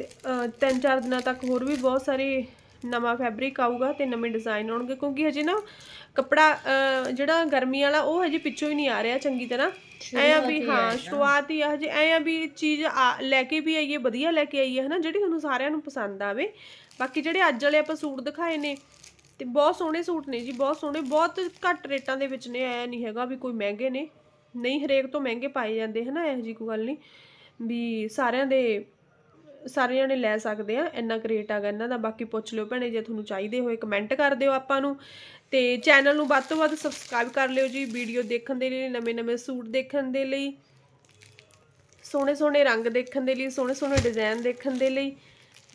S1: 3-4 ਦਿਨਾਂ ਤੱਕ ਹੋਰ ਵੀ ਬਹੁਤ ਸਾਰੇ ਨਵਾਂ ਫੈਬਰਿਕ ਆਊਗਾ ਤੇ ਨਵੇਂ ਡਿਜ਼ਾਈਨ ਆਉਣਗੇ ਕਿਉਂਕਿ ਹਜੇ ਨਾ ਕੱਪੜਾ ਜਿਹੜਾ ਗਰਮੀ ਵਾਲਾ ਉਹ ਹਜੇ ਪਿੱਛੋਂ ਹੀ ਨਹੀਂ ਆ ਰਿਹਾ ਚੰਗੀ ਤਰ੍ਹਾਂ। ਐ ਆ ਵੀ ਹਾਂ ਸ਼ੁਰੂਆਤ ਹੀ ਆ ਹਜੇ ਐ ਆ ਵੀ ਚੀਜ਼ ਲੈ ਕੇ ਵੀ ਆਈਏ ਵਧੀਆ ਲੈ ਕੇ ਆਈਏ ਹਨਾ ਜਿਹੜੀ ਤੁਹਾਨੂੰ ਸਾਰਿਆਂ ਨੂੰ ਪਸੰਦ ਆਵੇ। ਬਾਕੀ ਜਿਹੜੇ ਅੱਜ ਵਾਲੇ ਆਪਾਂ ਸੂਟ ਦਿਖਾਏ ਨੇ ਤੇ ਬਹੁਤ ਸੋਹਣੇ ਸੂਟ ਨੇ ਜੀ, ਬਹੁਤ ਸੋਹਣੇ, ਬਹੁਤ ਘੱਟ ਰੇਟਾਂ ਦੇ ਵਿੱਚ ਨੇ, ਐ ਨਹੀਂ ਹੈਗਾ ਵੀ ਕੋਈ ਮਹਿੰਗੇ ਨੇ। ਨਹੀਂ, ਹਰੇਕ ਤੋਂ ਮਹਿੰਗੇ ਪਾਏ ਜਾਂਦੇ ਹਨਾ, ਇਹੋ ਜੀ ਕੋਈ ਗੱਲ ਨਹੀਂ। ਵੀ ਸਾਰਿਆਂ ਦੇ, ਸਾਰਿਆਂ ਨੇ ਲੈ ਸਕਦੇ ਆ, ਇੰਨਾ ਕੁ ਰੇਟ ਹੈਗਾ ਇਹਨਾਂ ਦਾ, ਬਾਕੀ ਪੁੱਛ ਲਿਓ ਭੈਣੇ, ਜੇ ਤੁਹਾਨੂੰ ਚਾਹੀਦੇ ਹੋਏ ਕਮੈਂਟ ਕਰ ਦਿਓ ਆਪਾਂ ਨੂੰ। ਤੇ ਚੈਨਲ ਨੂੰ ਵੱਧ ਤੋਂ ਵੱਧ ਸਬਸਕ੍ਰਾਈਬ ਕਰ ਲਿਓ ਜੀ ਵੀਡੀਓ ਦੇਖਣ ਦੇ ਲਈ, ਨਵੇਂ-ਨਵੇਂ ਸੂਟ ਦੇਖਣ ਦੇ ਲਈ ਸੋਹਣੇ ਸੋਹਣੇ ਰੰਗ ਦੇਖਣ ਦੇ ਲਈ ਸੋਹਣੇ ਸੋਹਣੇ ਡਿਜ਼ਾਈਨ ਦੇਖਣ ਦੇ ਲਈ।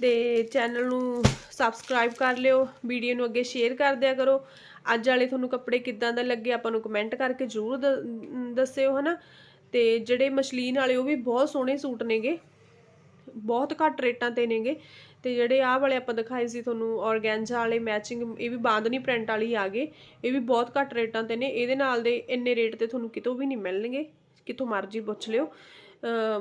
S1: ਤੇ ਚੈਨਲ ਨੂੰ ਸਬਸਕ੍ਰਾਈਬ ਕਰ ਲਿਓ ਵੀਡੀਓ ਨੂੰ ਅੱਗੇ ਸ਼ੇਅਰ ਕਰ ਦਿਆ ਕਰੋ। ਅੱਜ ਵਾਲੇ ਤੁਹਾਨੂੰ ਕੱਪੜੇ ਕਿੱਦਾਂ ਦਾ ਲੱਗੇ ਆਪਾਂ ਨੂੰ ਕਮੈਂਟ ਕਰਕੇ ਜ਼ਰੂਰ ਦ- ਦੱਸਿਓ, ਹਨਾ? ਤੇ ਜਿਹੜੇ ਮਸ਼ਲੀਨ ਵਾਲੇ ਉਹ ਵੀ ਬਹੁਤ ਸੋਹਣੇ ਸੂਟ ਨੇਗੇ। ਬਹੁਤ ਘੱਟ ਰੇਟਾਂ ਤੇ ਨੇਗੇ। ਤੇ ਜਿਹੜੇ ਆਹ ਵਾਲੇ ਆਪਾਂ ਦਿਖਾਏ ਸੀ ਤੁਹਾਨੂੰ ਔਰਗੈਂਜਾ ਵਾਲੇ ਮੈਚਿੰਗ ਇਹ ਵੀ ਬਾਂਦਨੀ ਪ੍ਰਿੰਟ ਵਾਲੀ ਆ ਗਏ। ਇਹ ਵੀ ਬਹੁਤ ਘੱਟ ਰੇਟਾਂ ਤੇ ਨੇ। ਇਹਦੇ ਨਾਲ ਦੇ ਇੰਨੇ ਰੇਟ ਤੇ ਤੁਹਾਨੂੰ ਕਿਤੋਂ ਵੀ ਨਹੀਂ ਮਿਲਣਗੇ। ਕਿਤੋਂ ਮਰਜ਼ੀ ਪੁੱਛ ਲਿਓ।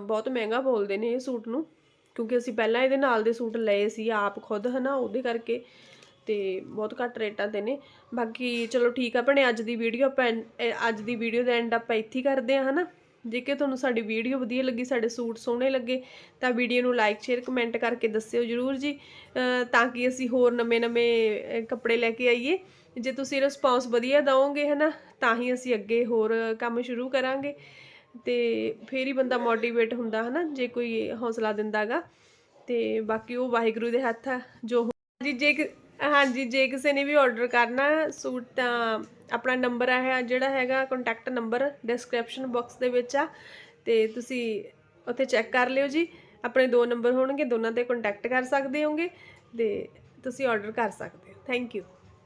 S1: ਬਹੁਤ ਮਹਿੰਗਾ ਬੋਲਦੇ ਨੇ ਇਹ ਸੂਟ ਨੂੰ। ਕਿਉਂਕਿ ਅਸੀਂ ਪਹਿਲਾਂ ਇਹਦੇ ਨਾਲ ਦੇ ਸੂਟ ਲਏ ਸੀ, ਆਪ ਖੁਦ, ਹਨਾ, ਉਹਦੇ ਕਰਕੇ ਤੇ ਬਹੁਤ ਘੱਟ ਰੇਟਾਂ ਤੇ ਨੇ ਬਾਕੀ ਚਲੋ ਠੀਕ ਆ, ਭੈਣੇ, ਅੱਜ ਦੀ ਵੀਡੀਓ ਆਪਾਂ ਐਨ- ਅੱਜ ਦੀ ਵੀਡੀਓ ਦਾ ਐਂਡ ਆਪਾਂ ਇੱਥੇ ਹੀ ਕਰਦੇ ਆ, ਹਨਾ। ਜੇਕਰ ਤੁਹਾਨੂੰ ਸਾਡੀ ਵੀਡੀਓ ਵਧੀਆ ਲੱਗੀ, ਸਾਡੇ ਸੂਟ ਸੋਹਣੇ ਲੱਗੇ, ਤਾਂ ਵੀਡੀਓ ਨੂੰ ਲਾਈਕ ਸ਼ੇਅਰ ਕਮੈਂਟ ਕਰਕੇ ਦੱਸਿਓ ਜਰੂਰ ਜੀ। ਤਾਂ ਕਿ ਅਸੀਂ ਹੋਰ ਨਵੇਂ-ਨਵੇਂ ਕੱਪੜੇ ਲੈ ਕੇ ਆਈਏ। ਜੇ ਤੁਸੀਂ ਰਿਸਪੌਂਸ ਵਧੀਆ ਦਿਓਗੇ ਹਨਾ, ਤਾਂ ਹੀ ਅਸੀਂ ਅੱਗੇ ਹੋਰ ਕੰਮ ਸ਼ੁਰੂ ਕਰਾਂਗੇ। ਤੇ ਫੇਰ ਹੀ ਬੰਦਾ ਮੋਟੀਵੇਟ ਹੁੰਦਾ, ਹਨਾ, ਜੇ ਕੋਈ ਹੌਸਲਾ ਦਿੰਦਾਗਾ ਤੇ ਬਾਕੀ ਉਹ ਵਾਹਿਗੁਰੂ ਦੇ ਹੱਥ ਆ, ਜੋ ਜੀ ਜੇ ਹਾਂਜੀ, ਜੇ ਕਿਸੇ ਨੇ ਵੀ ਆਰਡਰ ਕਰਨਾ ਸੂਟ ਤਾਂ ਆਪਣਾ ਨੰਬਰ ਹੈ ਜਿਹੜਾ ਹੈਗਾ ਕੰਟੈਕਟ ਨੰਬਰ ਡਿਸਕ੍ਰਿਪਸ਼ਨ ਬਾਕਸ ਦੇ ਵਿੱਚ ਆ। ਤੇ ਤੁਸੀਂ ਉੱਥੇ ਚੈੱਕ ਕਰ ਲਿਓ ਜੀ, ਆਪਣੇ ਦੋ ਨੰਬਰ ਹੋਣਗੇ, ਦੋਨਾਂ ਤੇ ਕੰਟੈਕਟ ਕਰ ਸਕਦੇ ਹੋਗੇ, ਤੇ ਤੁਸੀਂ ਆਰਡਰ ਕਰ ਸਕਦੇ ਹੋ। Thank you